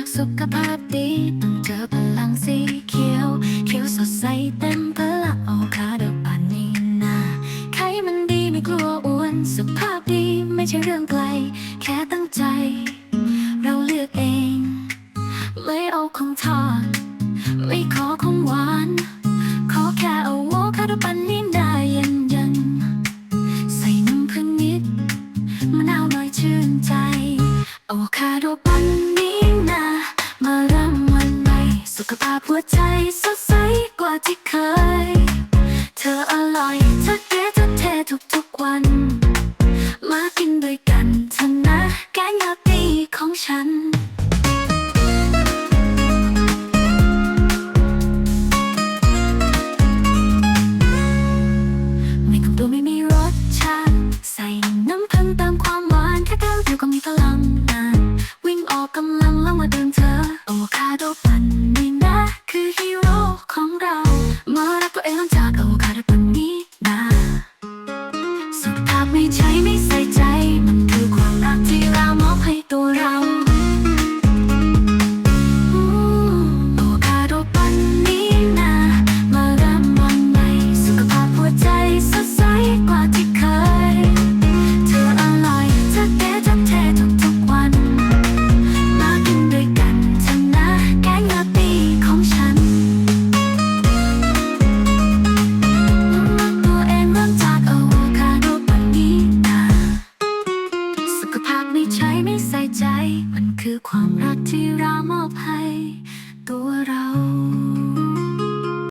รักสุขภาพดีต้องเจอพลังสีเขียว เขียวสดใสเต็มพละโอคาเดปานนีนาใครมันดีไม่กลัวอ้วน สุขภาพดีไม่ใช่เรื่องไกล แค่ตั้งใจ เราเลือกเองเลยเอาของทอดไม่ ขภาพหัวใจสดใสกว่าที่เคย เธออร่อยเธอเก๋เธอเททุกทุกวัน มากินด้วยกันเถอะนะแกงยอดดีของฉัน ไม่ใช่ไม่ใส่ใจ มันคือความรักที่รัก ไม่ใช่ไม่ใส่ใจ มันคือความรักที่เรามอบ